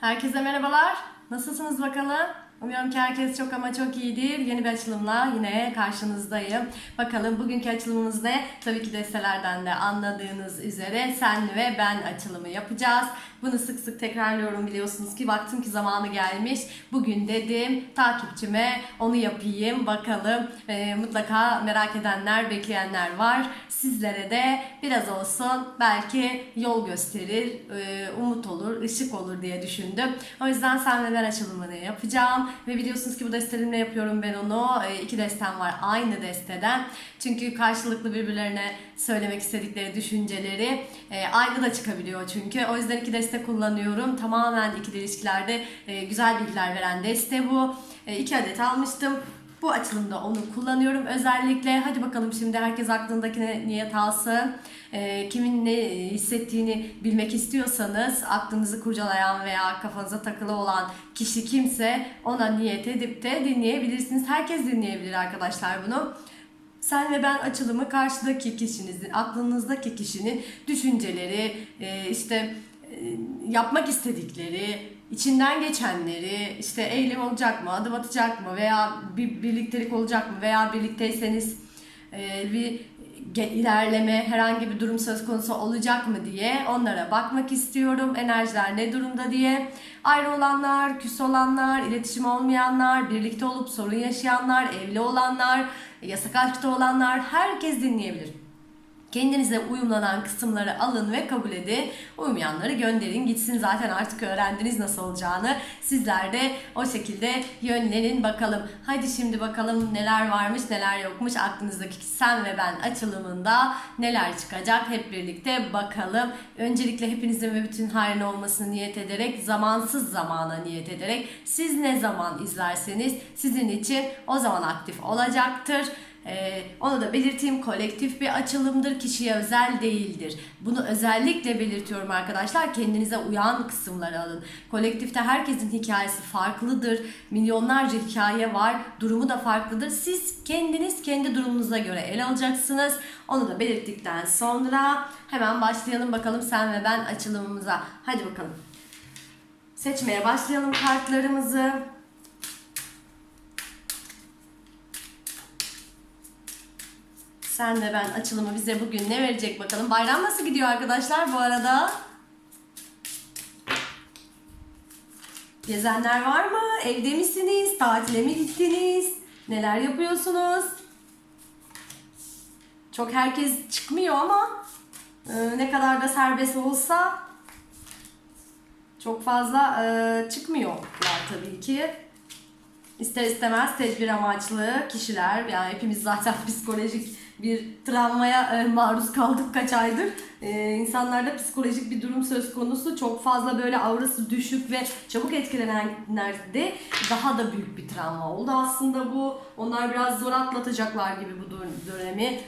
Herkese merhabalar. Nasılsınız bakalım? Umuyorum ki herkes çok ama çok iyidir. Yeni bir açılımla yine karşınızdayım. Bakalım bugünkü açılımımız ne? Tabii ki destelerden de anladığınız üzere sen ve ben açılımı yapacağız. Bunu sık sık tekrarlıyorum biliyorsunuz ki baktım ki zamanı gelmiş. Bugün dedim takipçime onu yapayım bakalım. Ee, mutlaka merak edenler, bekleyenler var. Sizlere de biraz olsun belki yol gösterir, e, umut olur, ışık olur diye düşündüm. O yüzden sen ve ben açılımını yapacağım. Ve biliyorsunuz ki bu destelerimle yapıyorum ben onu. E, iki destem var aynı desteden. Çünkü karşılıklı birbirlerine söylemek istedikleri düşünceleri e, aynı da çıkabiliyor çünkü. O yüzden iki deste kullanıyorum. Tamamen ikili ilişkilerde e, güzel bilgiler veren deste bu. E, iki adet almıştım. Bu açılımda onu kullanıyorum özellikle. Hadi bakalım şimdi herkes aklındakine niyet alsın. Ee, kimin ne hissettiğini bilmek istiyorsanız aklınızı kurcalayan veya kafanıza takılı olan kişi kimse ona niyet edip de dinleyebilirsiniz. Herkes dinleyebilir arkadaşlar bunu. Sen ve ben açılımı karşıdaki kişinizin, aklınızdaki kişinin düşünceleri, e, işte e, yapmak istedikleri, içinden geçenleri, işte eylem olacak mı, adım atacak mı veya bir birliktelik olacak mı veya birlikteyseniz e, bir ilerleme, herhangi bir durum söz konusu olacak mı diye onlara bakmak istiyorum. Enerjiler ne durumda diye. Ayrı olanlar, küs olanlar, iletişim olmayanlar, birlikte olup sorun yaşayanlar, evli olanlar, yasak aşkta olanlar herkes dinleyebilir. Kendinize uyumlanan kısımları alın ve kabul edin. Uymayanları gönderin gitsin. Zaten artık öğrendiniz nasıl olacağını. Sizler de o şekilde yönlenin bakalım. Hadi şimdi bakalım neler varmış neler yokmuş. Aklınızdaki sen ve ben açılımında neler çıkacak hep birlikte bakalım. Öncelikle hepinizin ve bütün hayrın olmasını niyet ederek zamansız zamana niyet ederek siz ne zaman izlerseniz sizin için o zaman aktif olacaktır. Ee, onu da belirteyim kolektif bir açılımdır kişiye özel değildir. Bunu özellikle belirtiyorum arkadaşlar kendinize uyan kısımları alın. Kolektifte herkesin hikayesi farklıdır. Milyonlarca hikaye var. Durumu da farklıdır. Siz kendiniz kendi durumunuza göre ele alacaksınız. Onu da belirttikten sonra hemen başlayalım bakalım sen ve ben açılımımıza. Hadi bakalım. Seçmeye başlayalım kartlarımızı. Sen de ben açılımı bize bugün ne verecek bakalım. Bayram nasıl gidiyor arkadaşlar bu arada? Gezenler var mı? Evde misiniz? Tatile mi gittiniz? Neler yapıyorsunuz? Çok herkes çıkmıyor ama e, ne kadar da serbest olsa çok fazla e, çıkmıyorlar tabii ki. İster istemez tedbir amaçlı kişiler yani hepimiz zaten psikolojik bir travmaya e, maruz kaldık kaç aydır. E, insanlarda psikolojik bir durum söz konusu. Çok fazla böyle aurası düşük ve çabuk etkilenenlerde daha da büyük bir travma oldu aslında bu. Onlar biraz zor atlatacaklar gibi bu dön- dönemi.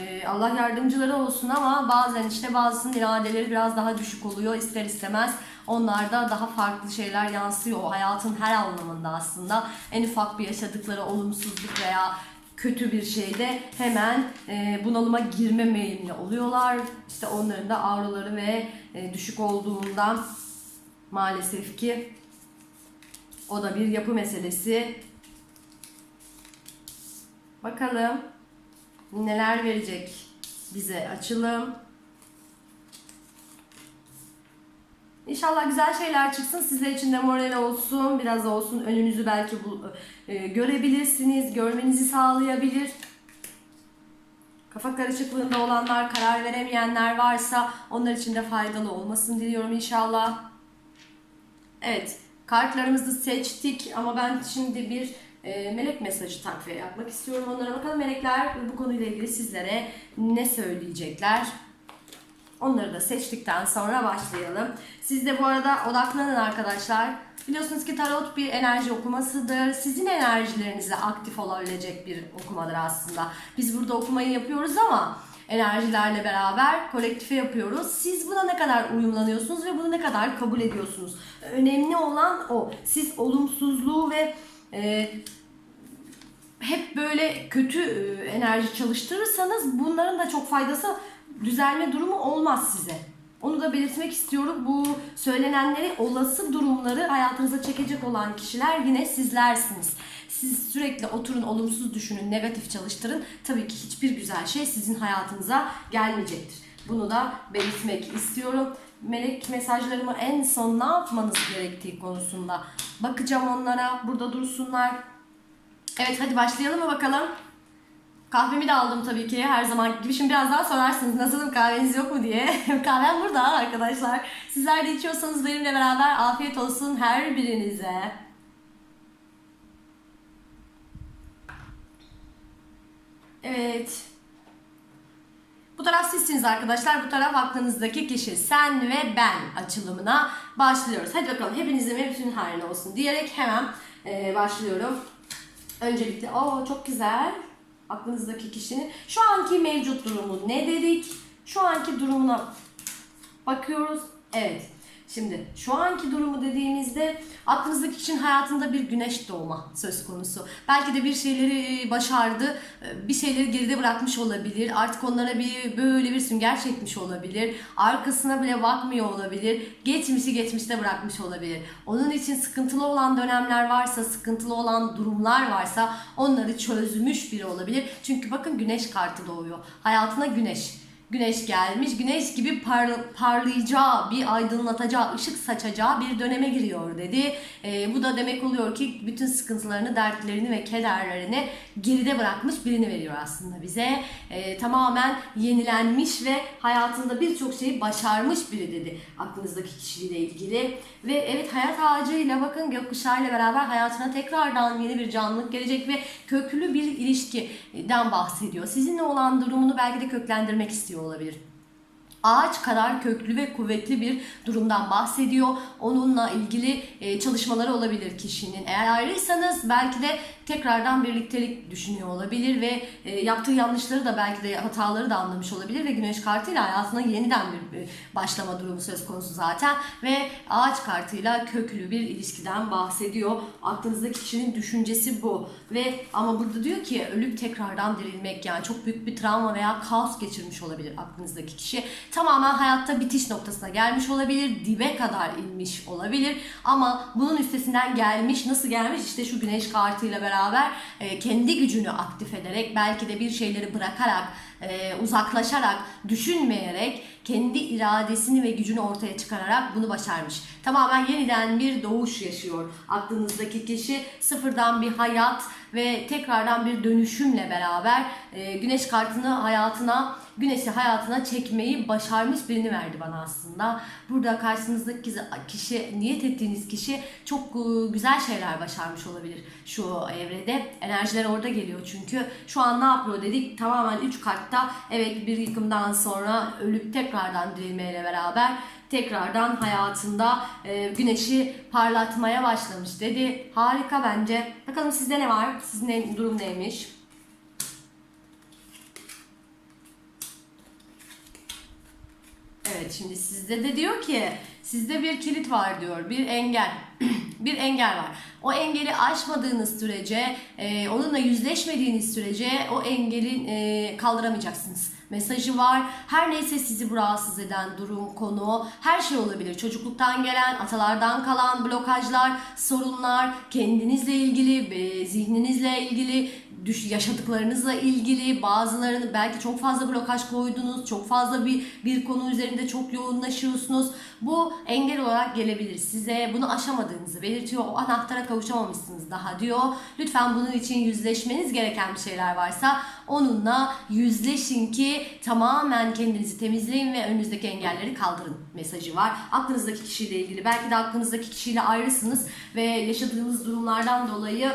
E, Allah yardımcıları olsun ama bazen işte bazısının iradeleri biraz daha düşük oluyor ister istemez. Onlarda daha farklı şeyler yansıyor. Hayatın her anlamında aslında. En ufak bir yaşadıkları olumsuzluk veya kötü bir şeyde hemen e, bunalıma girme meyilli oluyorlar. İşte onların da auraları ve e, düşük olduğundan maalesef ki o da bir yapı meselesi. Bakalım neler verecek bize açılım. İnşallah güzel şeyler çıksın. Sizler için de moral olsun. Biraz olsun önünüzü belki bu, e, görebilirsiniz. Görmenizi sağlayabilir. Kafa karışıklığında olanlar, karar veremeyenler varsa onlar için de faydalı olmasını diliyorum inşallah. Evet, kartlarımızı seçtik ama ben şimdi bir e, melek mesajı takviye yapmak istiyorum onlara. Bakalım melekler bu konuyla ilgili sizlere ne söyleyecekler? Onları da seçtikten sonra başlayalım. Siz de bu arada odaklanın arkadaşlar. Biliyorsunuz ki tarot bir enerji okumasıdır. Sizin enerjilerinize aktif olabilecek bir okumadır aslında. Biz burada okumayı yapıyoruz ama enerjilerle beraber kolektife yapıyoruz. Siz buna ne kadar uyumlanıyorsunuz ve bunu ne kadar kabul ediyorsunuz? Önemli olan o. Siz olumsuzluğu ve e, hep böyle kötü e, enerji çalıştırırsanız bunların da çok faydası düzelme durumu olmaz size. Onu da belirtmek istiyorum. Bu söylenenleri, olası durumları hayatınıza çekecek olan kişiler yine sizlersiniz. Siz sürekli oturun, olumsuz düşünün, negatif çalıştırın. Tabii ki hiçbir güzel şey sizin hayatınıza gelmeyecektir. Bunu da belirtmek istiyorum. Melek mesajlarımı en son ne yapmanız gerektiği konusunda bakacağım onlara. Burada dursunlar. Evet hadi başlayalım mı bakalım? Kahvemi de aldım tabii ki her zaman gibi. Şimdi biraz daha sorarsınız nasılım kahveniz yok mu diye. Kahvem burada arkadaşlar. Sizler de içiyorsanız benimle beraber afiyet olsun her birinize. Evet. Bu taraf sizsiniz arkadaşlar. Bu taraf aklınızdaki kişi. Sen ve ben açılımına başlıyoruz. Hadi bakalım hepinizin ve bütün haline olsun diyerek hemen e, başlıyorum. Öncelikle o çok güzel. Aklınızdaki kişinin şu anki mevcut durumu ne dedik? Şu anki durumuna bakıyoruz. Evet. Şimdi şu anki durumu dediğimizde aklınızdaki kişinin hayatında bir güneş doğma söz konusu. Belki de bir şeyleri başardı, bir şeyleri geride bırakmış olabilir. Artık onlara bir böyle bir sünger çekmiş olabilir. Arkasına bile bakmıyor olabilir. Geçmişi geçmişte bırakmış olabilir. Onun için sıkıntılı olan dönemler varsa, sıkıntılı olan durumlar varsa onları çözmüş biri olabilir. Çünkü bakın güneş kartı doğuyor. Hayatına güneş. Güneş gelmiş, güneş gibi par- parlayacağı, bir aydınlatacağı, ışık saçacağı bir döneme giriyor dedi. Ee, bu da demek oluyor ki bütün sıkıntılarını, dertlerini ve kederlerini geride bırakmış birini veriyor aslında bize. Ee, tamamen yenilenmiş ve hayatında birçok şeyi başarmış biri dedi aklınızdaki kişiyle ilgili. Ve evet hayat ağacıyla bakın gökkuşağıyla beraber hayatına tekrardan yeni bir canlılık gelecek ve köklü bir ilişkiden bahsediyor. Sizinle olan durumunu belki de köklendirmek istiyor olabilir ağaç kadar köklü ve kuvvetli bir durumdan bahsediyor. Onunla ilgili çalışmaları olabilir kişinin. Eğer ayrıysanız belki de tekrardan birliktelik düşünüyor olabilir ve e, yaptığı yanlışları da belki de hataları da anlamış olabilir ve güneş kartıyla hayatına yeniden bir e, başlama durumu söz konusu zaten ve ağaç kartıyla köklü bir ilişkiden bahsediyor. Aklınızdaki kişinin düşüncesi bu ve ama burada diyor ki ölüp tekrardan dirilmek yani çok büyük bir travma veya kaos geçirmiş olabilir aklınızdaki kişi tamamen hayatta bitiş noktasına gelmiş olabilir, dibe kadar inmiş olabilir ama bunun üstesinden gelmiş, nasıl gelmiş? İşte şu güneş kartıyla beraber e, kendi gücünü aktif ederek, belki de bir şeyleri bırakarak, e, uzaklaşarak, düşünmeyerek, kendi iradesini ve gücünü ortaya çıkararak bunu başarmış. Tamamen yeniden bir doğuş yaşıyor aklınızdaki kişi. Sıfırdan bir hayat ve tekrardan bir dönüşümle beraber e, güneş kartını hayatına güneşi hayatına çekmeyi başarmış birini verdi bana aslında. Burada karşınızdaki kişi, niyet ettiğiniz kişi çok e, güzel şeyler başarmış olabilir şu evrede. Enerjiler orada geliyor çünkü. Şu an ne yapıyor dedik? Tamamen 3 kartta evet bir yıkımdan sonra ölüp tekrardan dirilmeyle beraber tekrardan hayatında e, güneşi parlatmaya başlamış dedi. Harika bence. Bakalım sizde ne var? Sizin durum neymiş? Evet şimdi sizde de diyor ki sizde bir kilit var diyor bir engel bir engel var. O engeli aşmadığınız sürece e, onunla yüzleşmediğiniz sürece o engeli e, kaldıramayacaksınız mesajı var. Her neyse sizi rahatsız eden durum, konu, her şey olabilir. Çocukluktan gelen, atalardan kalan blokajlar, sorunlar, kendinizle ilgili, e, zihninizle ilgili, düş yaşadıklarınızla ilgili bazılarını belki çok fazla blokaj koydunuz, çok fazla bir bir konu üzerinde çok yoğunlaşıyorsunuz. Bu engel olarak gelebilir size. Bunu aşamadığınızı belirtiyor. O anahtara kavuşamamışsınız daha diyor. Lütfen bunun için yüzleşmeniz gereken bir şeyler varsa onunla yüzleşin ki tamamen kendinizi temizleyin ve önünüzdeki engelleri kaldırın mesajı var. Aklınızdaki kişiyle ilgili belki de aklınızdaki kişiyle ayrısınız ve yaşadığınız durumlardan dolayı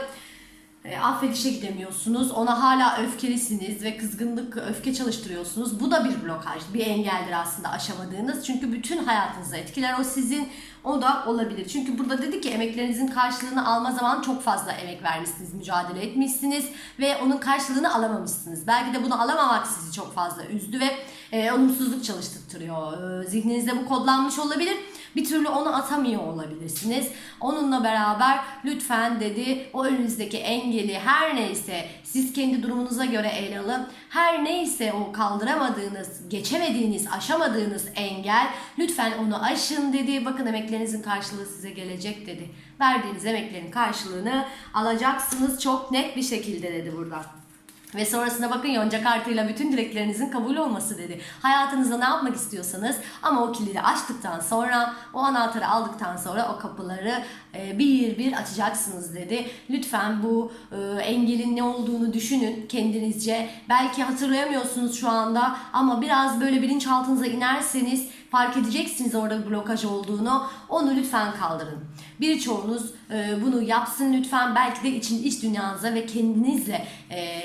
e, affedişe gidemiyorsunuz. Ona hala öfkelisiniz ve kızgınlık, öfke çalıştırıyorsunuz. Bu da bir blokaj, bir engeldir aslında aşamadığınız. Çünkü bütün hayatınızı etkiler o sizin. O da olabilir. Çünkü burada dedi ki emeklerinizin karşılığını alma zaman çok fazla emek vermişsiniz, mücadele etmişsiniz ve onun karşılığını alamamışsınız. Belki de bunu alamamak sizi çok fazla üzdü ve e, olumsuzluk çalıştırtıyor. E, zihninizde bu kodlanmış olabilir. Bir türlü onu atamıyor olabilirsiniz. Onunla beraber lütfen dedi o önünüzdeki engeli her neyse siz kendi durumunuza göre ele alın. Her neyse o kaldıramadığınız, geçemediğiniz, aşamadığınız engel lütfen onu aşın dedi. Bakın emeklerinizin karşılığı size gelecek dedi. Verdiğiniz emeklerin karşılığını alacaksınız çok net bir şekilde dedi burada. Ve sonrasında bakın yonca kartıyla bütün dileklerinizin kabul olması dedi. Hayatınızda ne yapmak istiyorsanız ama o kilidi açtıktan sonra, o anahtarı aldıktan sonra o kapıları e, bir bir açacaksınız dedi. Lütfen bu e, engelin ne olduğunu düşünün kendinizce. Belki hatırlayamıyorsunuz şu anda ama biraz böyle bilinçaltınıza inerseniz fark edeceksiniz orada bir blokaj olduğunu. Onu lütfen kaldırın. Birçoğunuz e, bunu yapsın lütfen. Belki de için iç dünyanıza ve kendinizle e,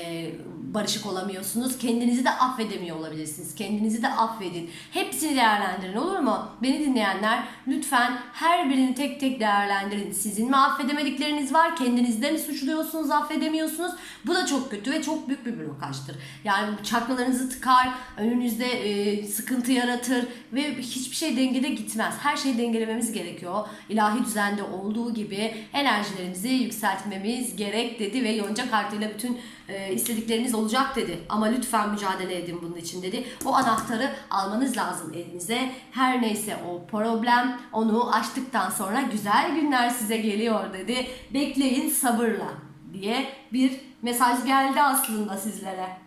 barışık olamıyorsunuz. Kendinizi de affedemiyor olabilirsiniz. Kendinizi de affedin. Hepsini değerlendirin olur mu? Beni dinleyenler lütfen her birini tek tek değerlendirin. Sizin mi affedemedikleriniz var? Kendinizde mi suçluyorsunuz, affedemiyorsunuz? Bu da çok kötü ve çok büyük bir blokajdır. Yani çakralarınızı tıkar, önünüzde e, sıkıntı yaratır ve hiçbir şey dengede gitmez. Her şeyi dengelememiz gerekiyor. İlahi düzende olduğu gibi enerjilerimizi yükseltmemiz gerek dedi ve yonca kartıyla bütün e, istedikleriniz olacak dedi. Ama lütfen mücadele edin bunun için dedi. O anahtarı almanız lazım elinize. Her neyse o problem onu açtıktan sonra güzel günler size geliyor dedi. Bekleyin sabırla diye bir mesaj geldi aslında sizlere.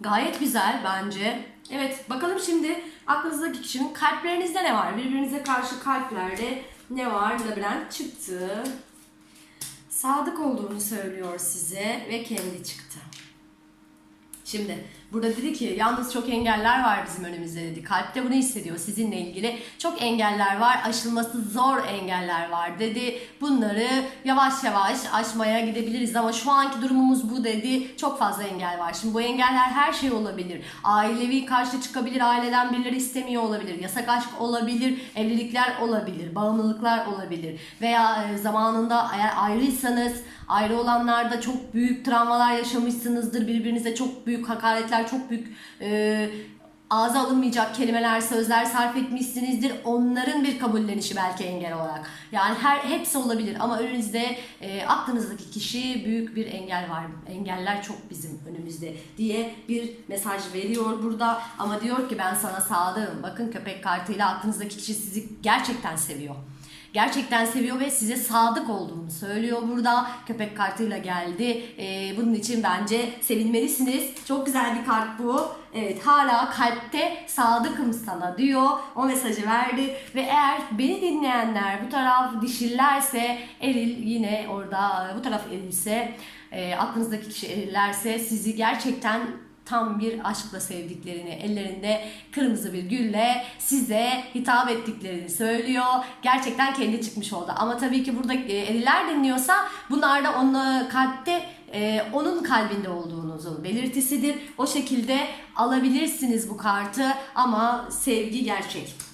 Gayet güzel bence. Evet bakalım şimdi aklınızdaki kişinin kalplerinizde ne var? Birbirinize karşı kalplerde ne var? Labirent çıktı. Sadık olduğunu söylüyor size ve kendi çıktı. Şimdi burada dedi ki yalnız çok engeller var bizim önümüzde dedi. Kalpte bunu hissediyor sizinle ilgili. Çok engeller var, aşılması zor engeller var dedi. Bunları yavaş yavaş aşmaya gidebiliriz ama şu anki durumumuz bu dedi. Çok fazla engel var. Şimdi bu engeller her şey olabilir. Ailevi karşı çıkabilir, aileden birileri istemiyor olabilir. Yasak aşk olabilir, evlilikler olabilir, bağımlılıklar olabilir. Veya e, zamanında eğer ayrıysanız ayrı olanlarda çok büyük travmalar yaşamışsınızdır. Birbirinize çok büyük hakaretler, çok büyük e, ağza alınmayacak kelimeler, sözler sarf etmişsinizdir. Onların bir kabullenişi belki engel olarak. Yani her hepsi olabilir ama önünüzde e, aklınızdaki kişi büyük bir engel var. Engeller çok bizim önümüzde diye bir mesaj veriyor burada. Ama diyor ki ben sana sadığım. Bakın köpek kartıyla aklınızdaki kişi sizi gerçekten seviyor gerçekten seviyor ve size sadık olduğunu söylüyor burada. Köpek kartıyla geldi. Ee, bunun için bence sevinmelisiniz. Çok güzel bir kart bu. Evet hala kalpte sadıkım sana diyor. O mesajı verdi. Ve eğer beni dinleyenler bu taraf dişillerse eril yine orada bu taraf erilse e, aklınızdaki kişi erillerse sizi gerçekten tam bir aşkla sevdiklerini, ellerinde kırmızı bir gülle size hitap ettiklerini söylüyor. Gerçekten kendi çıkmış oldu. Ama tabii ki burada e, eriler dinliyorsa bunlar da onun kalpte e, onun kalbinde olduğunuzun belirtisidir. O şekilde alabilirsiniz bu kartı ama sevgi gerçek.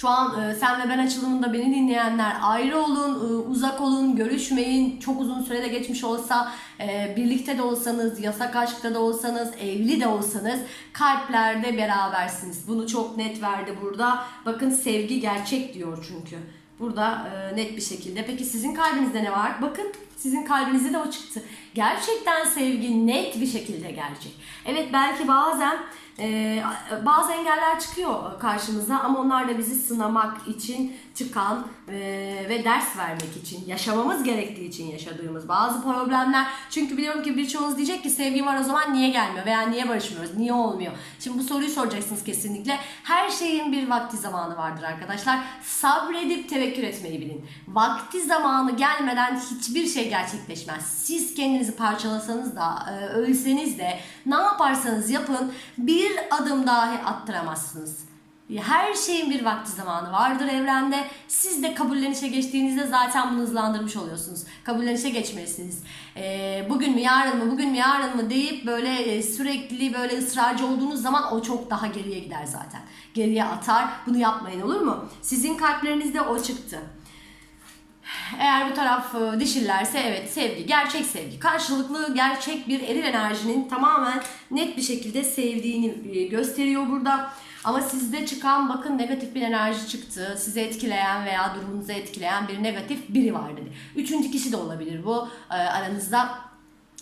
Şu an e, sen ve ben açılımında beni dinleyenler ayrı olun, e, uzak olun, görüşmeyin. Çok uzun sürede geçmiş olsa, e, birlikte de olsanız, yasak aşkta da olsanız, evli de olsanız kalplerde berabersiniz. Bunu çok net verdi burada. Bakın sevgi gerçek diyor çünkü. Burada e, net bir şekilde. Peki sizin kalbinizde ne var? Bakın sizin kalbinizde de o çıktı. Gerçekten sevgi net bir şekilde gerçek. Evet belki bazen ee, bazı engeller çıkıyor karşımıza ama onlar da bizi sınamak için çıkan e, ve ders vermek için, yaşamamız gerektiği için yaşadığımız bazı problemler. Çünkü biliyorum ki birçoğunuz diyecek ki sevgi var o zaman niye gelmiyor veya niye barışmıyoruz, niye olmuyor? Şimdi bu soruyu soracaksınız kesinlikle. Her şeyin bir vakti zamanı vardır arkadaşlar. Sabredip tevekkül etmeyi bilin. Vakti zamanı gelmeden hiçbir şey gerçekleşmez. Siz kendinizi parçalasanız da, e, ölseniz de ne yaparsanız yapın bir adım dahi attıramazsınız. Her şeyin bir vakti zamanı vardır evrende. Siz de kabullenişe geçtiğinizde zaten bunu hızlandırmış oluyorsunuz. Kabullenişe geçmelisiniz. Ee, bugün mü yarın mı bugün mü yarın mı deyip böyle e, sürekli böyle ısrarcı olduğunuz zaman o çok daha geriye gider zaten. Geriye atar. Bunu yapmayın olur mu? Sizin kalplerinizde o çıktı. Eğer bu taraf e, dişillerse evet sevgi, gerçek sevgi. Karşılıklı gerçek bir eril enerjinin tamamen net bir şekilde sevdiğini e, gösteriyor burada. Ama sizde çıkan bakın negatif bir enerji çıktı. Sizi etkileyen veya durumunuzu etkileyen bir negatif biri var dedi. Üçüncü kişi de olabilir bu e, aranızda.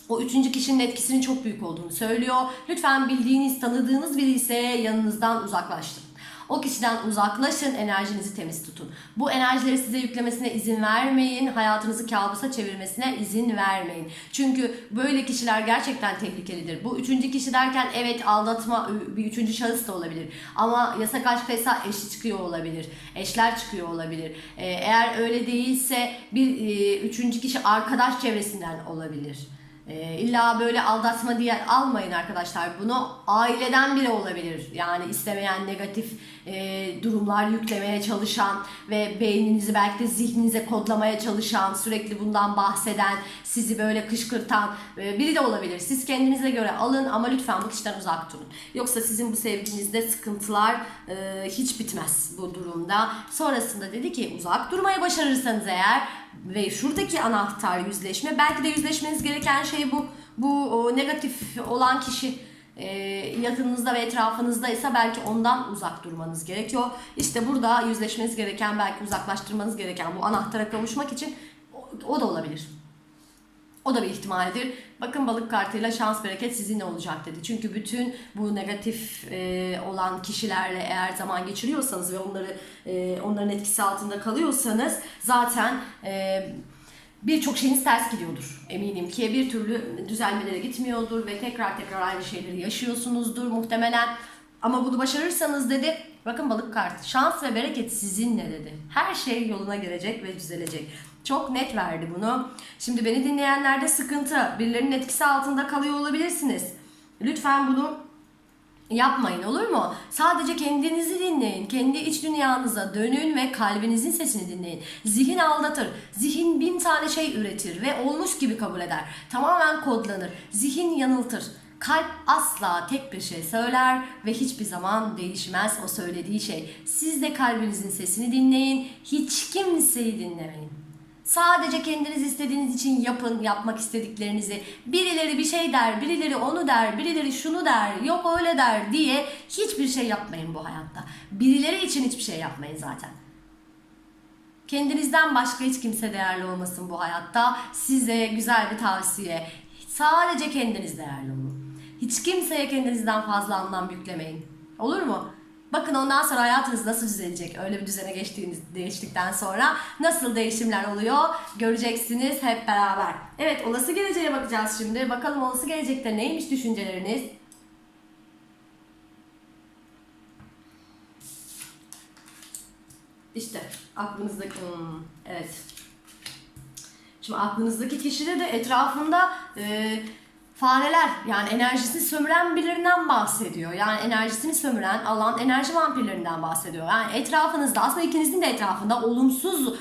O üçüncü kişinin etkisinin çok büyük olduğunu söylüyor. Lütfen bildiğiniz, tanıdığınız biri ise yanınızdan uzaklaştırın. O kişiden uzaklaşın, enerjinizi temiz tutun. Bu enerjileri size yüklemesine izin vermeyin. Hayatınızı kabusa çevirmesine izin vermeyin. Çünkü böyle kişiler gerçekten tehlikelidir. Bu üçüncü kişi derken evet aldatma bir üçüncü şahıs da olabilir. Ama yasak aşkıysa eşi çıkıyor olabilir. Eşler çıkıyor olabilir. Ee, eğer öyle değilse bir e, üçüncü kişi arkadaş çevresinden olabilir. Ee, illa böyle aldatma diye almayın arkadaşlar bunu. Aileden biri olabilir. Yani istemeyen negatif e, durumlar yüklemeye çalışan ve beyninizi belki de zihninize kodlamaya çalışan, sürekli bundan bahseden, sizi böyle kışkırtan e, biri de olabilir. Siz kendinize göre alın ama lütfen bu kişiden uzak durun. Yoksa sizin bu sevginizde sıkıntılar e, hiç bitmez bu durumda. Sonrasında dedi ki uzak durmayı başarırsanız eğer ve şuradaki anahtar yüzleşme belki de yüzleşmeniz gereken şey bu bu o, negatif olan kişi e, yakınınızda ve etrafınızdaysa belki ondan uzak durmanız gerekiyor. İşte burada yüzleşmeniz gereken belki uzaklaştırmanız gereken bu anahtara kavuşmak için o, o da olabilir. O da bir ihtimaldir. Bakın balık kartıyla şans bereket sizinle olacak dedi. Çünkü bütün bu negatif e, olan kişilerle eğer zaman geçiriyorsanız ve onları e, onların etkisi altında kalıyorsanız zaten e, birçok şeyiniz ters gidiyordur. Eminim ki bir türlü düzelmelere gitmiyordur ve tekrar tekrar aynı şeyleri yaşıyorsunuzdur muhtemelen. Ama bunu başarırsanız dedi, bakın balık kartı, şans ve bereket sizinle dedi. Her şey yoluna girecek ve düzelecek. Çok net verdi bunu. Şimdi beni dinleyenlerde sıkıntı, birilerinin etkisi altında kalıyor olabilirsiniz. Lütfen bunu yapmayın olur mu? Sadece kendinizi dinleyin. Kendi iç dünyanıza dönün ve kalbinizin sesini dinleyin. Zihin aldatır. Zihin bin tane şey üretir ve olmuş gibi kabul eder. Tamamen kodlanır. Zihin yanıltır. Kalp asla tek bir şey söyler ve hiçbir zaman değişmez o söylediği şey. Siz de kalbinizin sesini dinleyin. Hiç kimseyi dinlemeyin. Sadece kendiniz istediğiniz için yapın, yapmak istediklerinizi. Birileri bir şey der, birileri onu der, birileri şunu der, yok öyle der diye hiçbir şey yapmayın bu hayatta. Birileri için hiçbir şey yapmayın zaten. Kendinizden başka hiç kimse değerli olmasın bu hayatta. Size güzel bir tavsiye. Sadece kendiniz değerli olun. Hiç kimseye kendinizden fazla anlam yüklemeyin. Olur mu? Bakın ondan sonra hayatınız nasıl düzelecek? Öyle bir düzene geçtiğiniz, geçtikten sonra nasıl değişimler oluyor? Göreceksiniz hep beraber. Evet olası geleceğe bakacağız şimdi. Bakalım olası gelecekte neymiş düşünceleriniz? İşte aklınızdaki... Hmm, evet. Şimdi aklınızdaki kişide de etrafında e, fareler yani enerjisini sömüren birilerinden bahsediyor. Yani enerjisini sömüren alan enerji vampirlerinden bahsediyor. Yani etrafınızda aslında ikinizin de etrafında olumsuz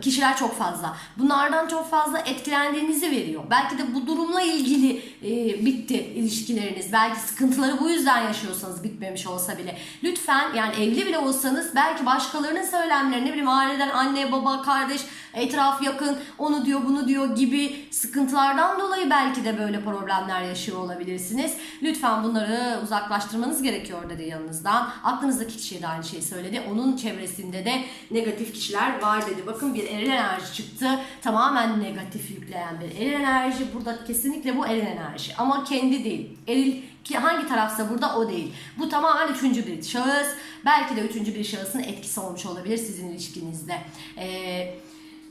kişiler çok fazla. Bunlardan çok fazla etkilendiğinizi veriyor. Belki de bu durumla ilgili e, bitti ilişkileriniz. Belki sıkıntıları bu yüzden yaşıyorsanız bitmemiş olsa bile. Lütfen yani evli bile olsanız belki başkalarının söylemlerini bileyim aileden anne baba kardeş etraf yakın onu diyor bunu diyor gibi sıkıntılardan dolayı belki de böyle problemler yaşıyor olabilirsiniz. Lütfen bunları uzaklaştırmanız gerekiyor dedi yanınızdan. Aklınızdaki kişiye de aynı şeyi söyledi. Onun çevresinde de negatif kişiler var dedi. Bakın bir eril enerji çıktı. Tamamen negatif yükleyen bir eril enerji. Burada kesinlikle bu eril enerji. Ama kendi değil. Eril ki hangi tarafsa burada o değil. Bu tamamen üçüncü bir şahıs. Belki de üçüncü bir şahısın etkisi olmuş olabilir sizin ilişkinizde. Eee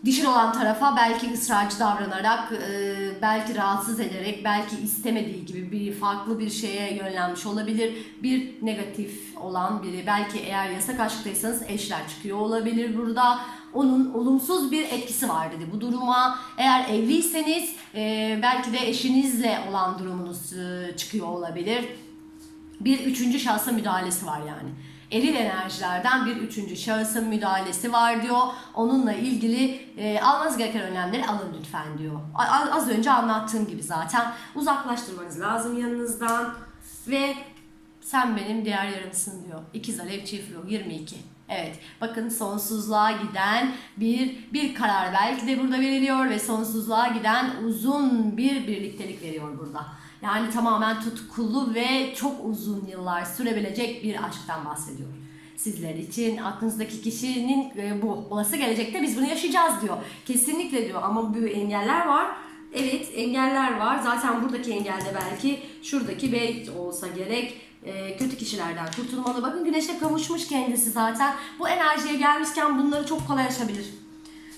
dişil olan tarafa belki ısrarcı davranarak, e, belki rahatsız ederek, belki istemediği gibi bir farklı bir şeye yönlenmiş olabilir. Bir negatif olan biri, belki eğer yasak aşktaysanız eşler çıkıyor olabilir burada. Onun olumsuz bir etkisi var dedi bu duruma. Eğer evliyseniz e, belki de eşinizle olan durumunuz e, çıkıyor olabilir. Bir üçüncü şahsa müdahalesi var yani. Eril enerjilerden bir üçüncü şahısın müdahalesi var diyor. Onunla ilgili e, almanız gereken önlemleri alın lütfen diyor. A- az önce anlattığım gibi zaten uzaklaştırmanız lazım yanınızdan ve sen benim diğer yarımsın diyor. İkiz Alev çift ruh 22. Evet bakın sonsuzluğa giden bir bir karar belki de burada veriliyor ve sonsuzluğa giden uzun bir birliktelik veriyor burada. Yani tamamen tutkulu ve çok uzun yıllar sürebilecek bir aşktan bahsediyor. Sizler için aklınızdaki kişinin e, bu olası gelecekte biz bunu yaşayacağız diyor. Kesinlikle diyor ama bu engeller var. Evet engeller var. Zaten buradaki engelde belki şuradaki bey olsa gerek e, kötü kişilerden kurtulmalı. Bakın güneşe kavuşmuş kendisi zaten. Bu enerjiye gelmişken bunları çok kolay aşabilir.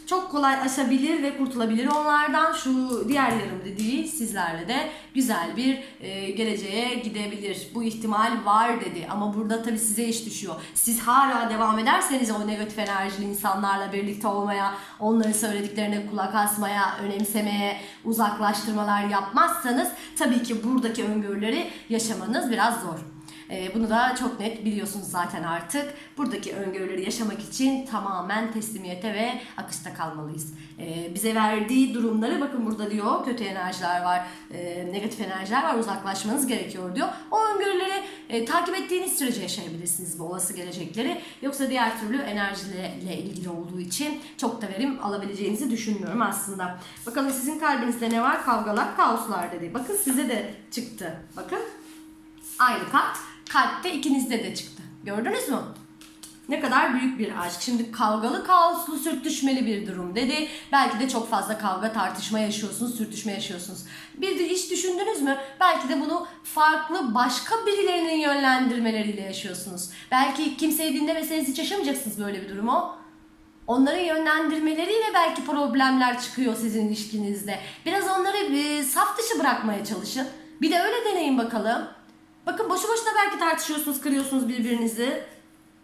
Çok kolay aşabilir ve kurtulabilir onlardan. Şu diğer yarım dediği sizlerle de güzel bir e, geleceğe gidebilir. Bu ihtimal var dedi ama burada tabii size iş düşüyor. Siz hala devam ederseniz o negatif enerjili insanlarla birlikte olmaya, onların söylediklerine kulak asmaya, önemsemeye, uzaklaştırmalar yapmazsanız tabii ki buradaki öngörüleri yaşamanız biraz zor. Ee, bunu da çok net biliyorsunuz zaten artık. Buradaki öngörüleri yaşamak için tamamen teslimiyete ve akışta kalmalıyız. Ee, bize verdiği durumları bakın burada diyor kötü enerjiler var, e, negatif enerjiler var uzaklaşmanız gerekiyor diyor. O öngörüleri e, takip ettiğiniz sürece yaşayabilirsiniz bu olası gelecekleri. Yoksa diğer türlü enerjilerle ilgili olduğu için çok da verim alabileceğinizi düşünmüyorum aslında. Bakalım sizin kalbinizde ne var? Kavgalar, kaoslar dedi. Bakın size de çıktı. Bakın aynı kart. Kalpte ikinizde de çıktı. Gördünüz mü? Ne kadar büyük bir aşk. Şimdi kavgalı, kaoslu, sürtüşmeli bir durum dedi. Belki de çok fazla kavga, tartışma yaşıyorsunuz, sürtüşme yaşıyorsunuz. Bir de iş düşündünüz mü? Belki de bunu farklı başka birilerinin yönlendirmeleriyle yaşıyorsunuz. Belki kimseyi dinlemeseniz hiç yaşamayacaksınız böyle bir durumu. Onların yönlendirmeleriyle belki problemler çıkıyor sizin ilişkinizde. Biraz onları e, saf dışı bırakmaya çalışın. Bir de öyle deneyin bakalım. Bakın boşu boşuna belki tartışıyorsunuz, kırıyorsunuz birbirinizi.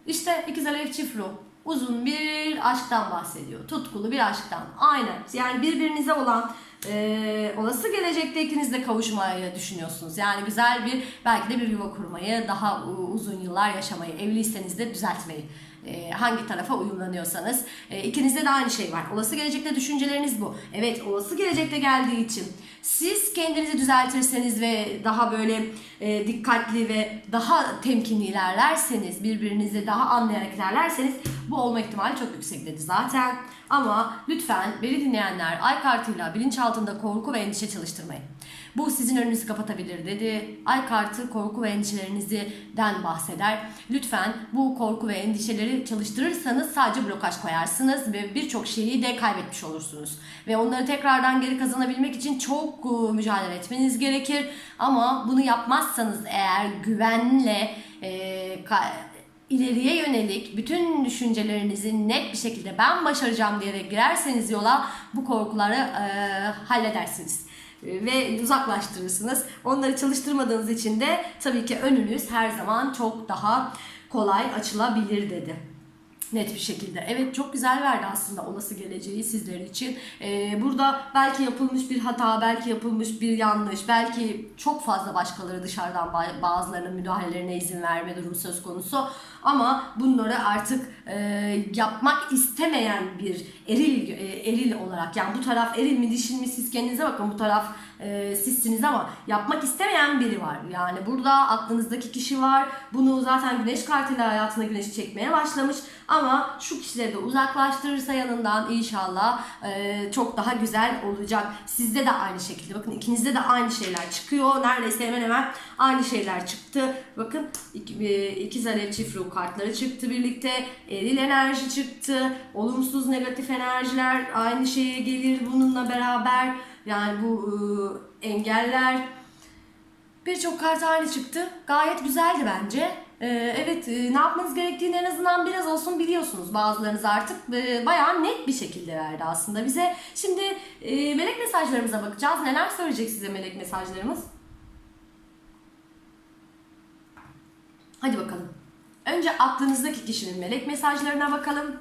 İşte ikiz alev çift ruh. Uzun bir aşktan bahsediyor. Tutkulu bir aşktan. Aynen. Yani birbirinize olan e, olası gelecekte ikiniz de kavuşmayı düşünüyorsunuz. Yani güzel bir belki de bir yuva kurmayı, daha uzun yıllar yaşamayı, evliyseniz de düzeltmeyi. Hangi tarafa uyumlanıyorsanız. İkinizde de aynı şey var. Olası gelecekte düşünceleriniz bu. Evet olası gelecekte geldiği için siz kendinizi düzeltirseniz ve daha böyle e, dikkatli ve daha temkinli ilerlerseniz, birbirinizi daha anlayarak ilerlerseniz bu olma ihtimali çok yüksek dedi zaten. Ama lütfen beni dinleyenler ay kartıyla bilinçaltında korku ve endişe çalıştırmayın. Bu sizin önünüzü kapatabilir dedi. Ay kartı korku ve endişelerinizden bahseder. Lütfen bu korku ve endişeleri çalıştırırsanız sadece blokaj koyarsınız ve birçok şeyi de kaybetmiş olursunuz. Ve onları tekrardan geri kazanabilmek için çok e, mücadele etmeniz gerekir. Ama bunu yapmazsanız eğer güvenle e, ileriye yönelik bütün düşüncelerinizi net bir şekilde ben başaracağım diyerek girerseniz yola bu korkuları e, halledersiniz ve uzaklaştırırsınız. Onları çalıştırmadığınız için de tabii ki önünüz her zaman çok daha kolay açılabilir dedi. Net bir şekilde. Evet çok güzel verdi aslında olası geleceği sizler için. Ee, burada belki yapılmış bir hata, belki yapılmış bir yanlış, belki çok fazla başkaları dışarıdan ba- bazılarının müdahalelerine izin verme durumu söz konusu. Ama bunları artık e, yapmak istemeyen bir eril e, eril olarak yani bu taraf eril mi dişil mi siz kendinize bakın bu taraf e, sizsiniz ama yapmak istemeyen biri var. Yani burada aklınızdaki kişi var. Bunu zaten güneş kartıyla hayatına güneşi çekmeye başlamış. Ama şu kişileri de uzaklaştırırsa yanından inşallah e, çok daha güzel olacak. Sizde de aynı şekilde. Bakın ikinizde de aynı şeyler çıkıyor. Neredeyse hemen hemen aynı şeyler çıktı. Bakın e, ikiz alev çift ruh kartları çıktı birlikte. Eril enerji çıktı. Olumsuz negatif enerjiler aynı şeye gelir bununla beraber. Yani bu e, engeller birçok kart çıktı. Gayet güzeldi bence. Ee, evet e, ne yapmanız gerektiğini en azından biraz olsun biliyorsunuz. Bazılarınız artık e, bayağı net bir şekilde verdi aslında bize. Şimdi e, melek mesajlarımıza bakacağız. Neler söyleyecek size melek mesajlarımız? Hadi bakalım. Önce aklınızdaki kişinin melek mesajlarına bakalım.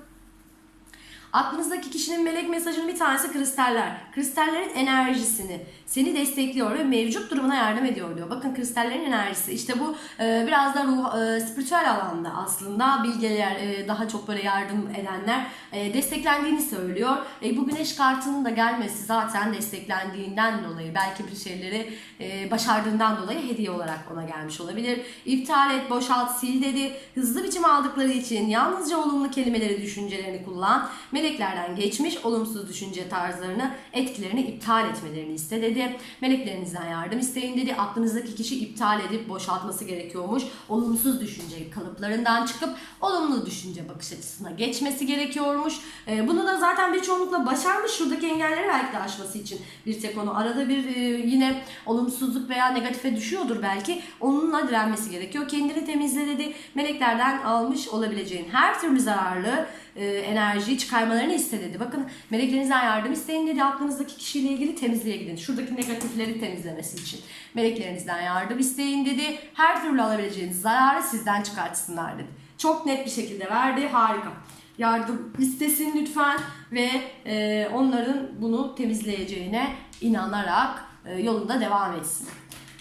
Aklınızdaki kişinin melek mesajının bir tanesi kristaller. Kristallerin enerjisini seni destekliyor ve mevcut durumuna yardım ediyor diyor. Bakın kristallerin enerjisi işte bu e, biraz da ruh, e, spiritüel alanda aslında bilgeler e, daha çok böyle yardım edenler e, desteklendiğini söylüyor. E, bu güneş kartının da gelmesi zaten desteklendiğinden dolayı belki bir şeyleri e, başardığından dolayı hediye olarak ona gelmiş olabilir. İptal et, boşalt, sil dedi. Hızlı biçim aldıkları için yalnızca olumlu kelimeleri, düşüncelerini kullan. Meleklerden geçmiş olumsuz düşünce tarzlarını, etkilerini iptal etmelerini iste dedi. Meleklerinizden yardım isteyin dedi. Aklınızdaki kişi iptal edip boşaltması gerekiyormuş. Olumsuz düşünce kalıplarından çıkıp olumlu düşünce bakış açısına geçmesi gerekiyormuş. Ee, bunu da zaten bir çoğunlukla başarmış. Şuradaki engelleri belki de aşması için bir tek onu arada bir e, yine olumsuzluk veya negatife düşüyordur belki. Onunla direnmesi gerekiyor. Kendini temizle dedi. Meleklerden almış olabileceğin her türlü zararlı e, enerjiyi çıkarmalarını iste dedi. Bakın meleklerinizden yardım isteyin dedi. Aklınızdaki kişiyle ilgili temizliğe gidin. Şuradaki negatifleri temizlemesi için. Meleklerinizden yardım isteyin dedi. Her türlü alabileceğiniz zararı sizden çıkartsınlar dedi. Çok net bir şekilde verdi. Harika. Yardım istesin lütfen ve e, onların bunu temizleyeceğine inanarak e, yolunda devam etsin.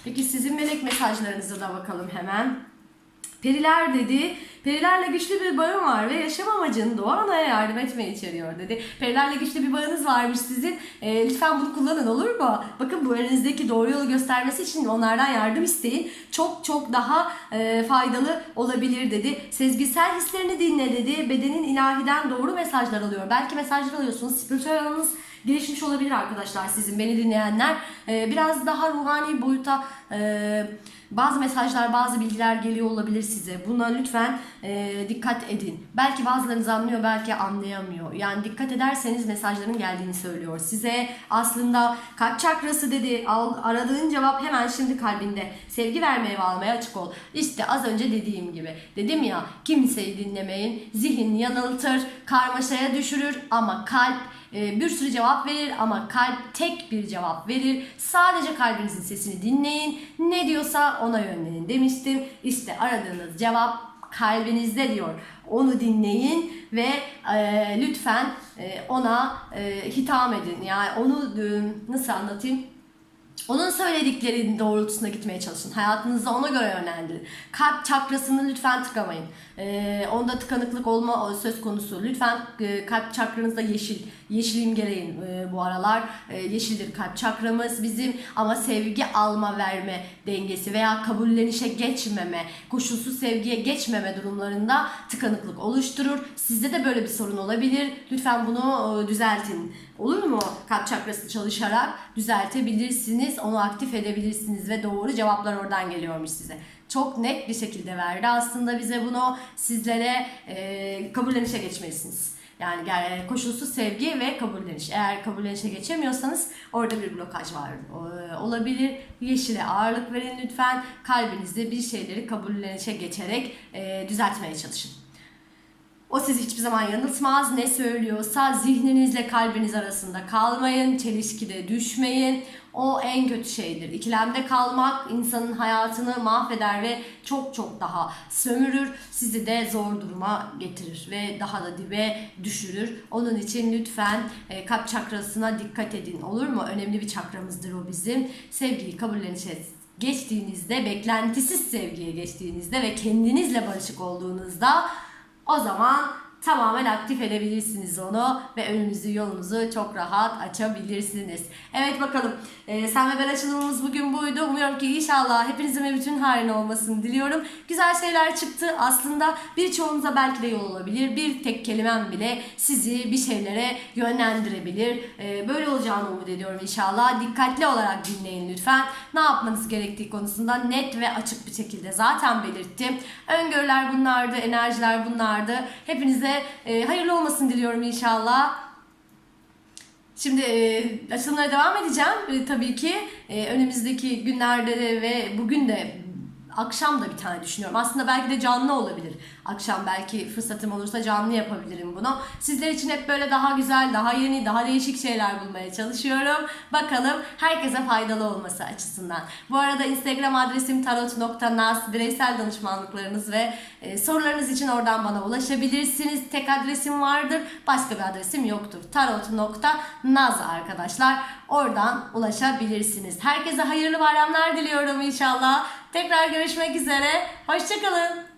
Peki sizin melek mesajlarınıza da bakalım hemen. Periler dedi, perilerle güçlü bir bağım var ve yaşam amacın Doğa yardım etmeyi içeriyor dedi. Perilerle güçlü bir bağınız varmış sizin. E, lütfen bunu kullanın olur mu? Bakın bu önünüzdeki doğru yolu göstermesi için onlardan yardım isteyin. Çok çok daha e, faydalı olabilir dedi. Sezgisel hislerini dinle dedi. Bedenin ilahiden doğru mesajlar alıyor. Belki mesajlar alıyorsunuz. Spiritüel alanınız gelişmiş olabilir arkadaşlar sizin beni dinleyenler. Ee, biraz daha ruhani boyuta e, bazı mesajlar, bazı bilgiler geliyor olabilir size. Buna lütfen e, dikkat edin. Belki bazılarınız anlıyor, belki anlayamıyor. Yani dikkat ederseniz mesajların geldiğini söylüyor size. Aslında kalp çakrası dedi, al, aradığın cevap hemen şimdi kalbinde. Sevgi vermeye ve almaya açık ol. İşte az önce dediğim gibi. Dedim ya kimseyi dinlemeyin. Zihin yanıltır, karmaşaya düşürür ama kalp bir sürü cevap verir ama kalp tek bir cevap verir. Sadece kalbinizin sesini dinleyin. Ne diyorsa ona yönlenin demiştim. İşte aradığınız cevap kalbinizde diyor. Onu dinleyin ve e, lütfen e, ona e, hitam edin. Yani onu e, nasıl anlatayım? Onun söylediklerinin doğrultusuna gitmeye çalışın. Hayatınızı ona göre yönlendirin. Kalp çakrasını lütfen tıkamayın. Ee, onda tıkanıklık olma söz konusu. Lütfen e, kalp çakranızda yeşil. Yeşil imgeleyin e, bu aralar. E, yeşildir kalp çakramız bizim. Ama sevgi alma verme dengesi veya kabullenişe geçmeme, koşulsuz sevgiye geçmeme durumlarında tıkanıklık oluşturur. Sizde de böyle bir sorun olabilir. Lütfen bunu e, düzeltin. Olur mu? Kalp çakrası çalışarak düzeltebilirsiniz. Onu aktif edebilirsiniz ve doğru cevaplar oradan geliyormuş size. Çok net bir şekilde verdi aslında bize bunu. Sizlere e, kabullenişe geçmelisiniz. Yani gel- koşulsuz sevgi ve kabulleniş. Eğer kabullenişe geçemiyorsanız orada bir blokaj var e, olabilir. Yeşile ağırlık verin lütfen. Kalbinizde bir şeyleri kabullenişe geçerek e, düzeltmeye çalışın. O sizi hiçbir zaman yanıltmaz. Ne söylüyorsa zihninizle kalbiniz arasında kalmayın. Çelişkide düşmeyin. O en kötü şeydir. İkilemde kalmak insanın hayatını mahveder ve çok çok daha sömürür. Sizi de zor duruma getirir ve daha da dibe düşürür. Onun için lütfen e, kalp çakrasına dikkat edin. Olur mu? Önemli bir çakramızdır o bizim. Sevgiyi kabullenişe geçtiğinizde, beklentisiz sevgiye geçtiğinizde ve kendinizle barışık olduğunuzda 奥、哦、日王 tamamen aktif edebilirsiniz onu ve önünüzü yolunuzu çok rahat açabilirsiniz. Evet bakalım e, sen ve ben açılımımız bugün buydu. Umuyorum ki inşallah hepinizin ve bütün halin olmasını diliyorum. Güzel şeyler çıktı. Aslında birçoğunuza belki de yol olabilir. Bir tek kelimem bile sizi bir şeylere yönlendirebilir. E, böyle olacağını umut ediyorum inşallah. Dikkatli olarak dinleyin lütfen. Ne yapmanız gerektiği konusunda net ve açık bir şekilde zaten belirttim. Öngörüler bunlardı, enerjiler bunlardı. Hepinize e, hayırlı olmasını diliyorum inşallah. Şimdi e, açılımlara devam edeceğim E, tabii ki. E, önümüzdeki günlerde de ve bugün de akşam da bir tane düşünüyorum. Aslında belki de canlı olabilir. Akşam belki fırsatım olursa canlı yapabilirim bunu. Sizler için hep böyle daha güzel, daha yeni, daha değişik şeyler bulmaya çalışıyorum. Bakalım herkese faydalı olması açısından. Bu arada Instagram adresim tarot.nas bireysel danışmanlıklarınız ve e, sorularınız için oradan bana ulaşabilirsiniz. Tek adresim vardır. Başka bir adresim yoktur. tarot.naz arkadaşlar. Oradan ulaşabilirsiniz. Herkese hayırlı bayramlar diliyorum inşallah. Tekrar görüşmek üzere. Hoşçakalın.